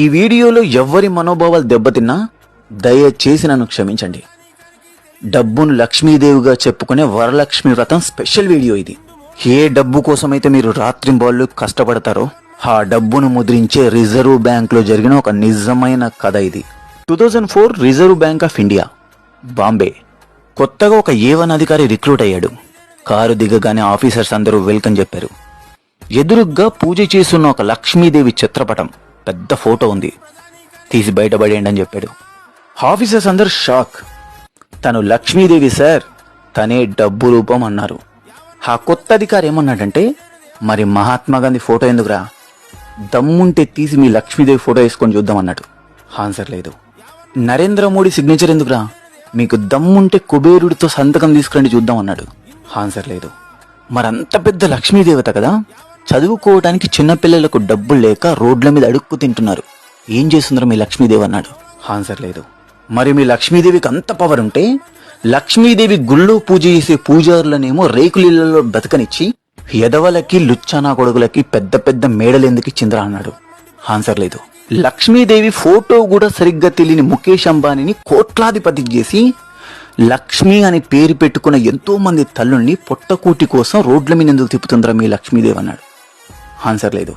ఈ వీడియోలో ఎవ్వరి మనోభావాలు దెబ్బతిన్నా దయచేసి నన్ను క్షమించండి. డబ్బును లక్ష్మీదేవిగా చెప్పుకునే వరలక్ష్మి వ్రతం స్పెషల్ వీడియో ఇది. ఏ డబ్బు కోసమైతే మీరు రాత్రింబాళ్ళు కష్టపడతారో ఆ డబ్బును ముద్రించే రిజర్వ్ బ్యాంక్లో జరిగిన ఒక నిజమైన కథ ఇది. Two thousand four reserve bank of India Bombay. కొత్తగా ఒక ఏవన్ అధికారి రిక్రూట్ అయ్యాడు. కారు దిగగానే ఆఫీసర్స్ అందరూ వెల్కమ్ చెప్పారు. ఎదురుగ్గా పూజ చేస్తున్న ఒక లక్ష్మీదేవి చిత్రపటం. పెద్ద ఫోటో ఉంది. తీసి బయటపడేయండి అని చెప్పాడు. ఆఫీసర్స్ అందరు షాక్. తను లక్ష్మీదేవి సార్ తనే డబ్బు రూపం అన్నారు. ఆ కొత్త అధికారి ఏమన్నాడంటే మరి మహాత్మా గాంధీ ఫోటో ఎందుకురా? దమ్ముంటే తీసి మీ లక్ష్మీదేవి ఫోటో వేసుకొని చూద్దాం అన్నాడు. ఆన్సర్ లేదు. నరేంద్ర మోడీ సిగ్నేచర్ ఎందుకురా? మీకు దమ్ముంటే కుబేరుడితో సంతకం తీసుకురండి చూద్దాం అన్నాడు. ఆన్సర్ లేదు. మరంత పెద్ద లక్ష్మీదేవత కదా? చదువుకోవడానికి చిన్నపిల్లలకు డబ్బులు లేక రోడ్ల మీద అడుక్కు తింటున్నారు. ఏం చేస్తుందిరా మీ లక్ష్మీదేవి అన్నాడు. ఆన్సర్ లేదు. మరి మీ లక్ష్మీదేవికి అంత పవర్ ఉంటే? లక్ష్మీదేవి గుళ్ళో పూజ చేసే పూజారులనేమో రేకులిళ్ళలో బతకనిచ్చి ఎదవలకి లుచ్చానా కొడుకులకి పెద్ద పెద్ద మేడలు ఎందుకు ఇచ్చిందిరా అన్నాడు. ఆన్సర్ లేదు. లక్ష్మీదేవి ఫోటో కూడా సరిగ్గా తెలియని ముఖేష్ అంబానీని కోట్లాధిపతి చేసి లక్ష్మి అని పేరు పెట్టుకున్న ఎంతో మంది తల్లుల్ని పొట్టకూటి కోసం రోడ్ల మీద ఎందుకు తిప్పుతుందిరా మీ లక్ష్మీదేవి అన్నాడు. ఆన్సర్ లేదు.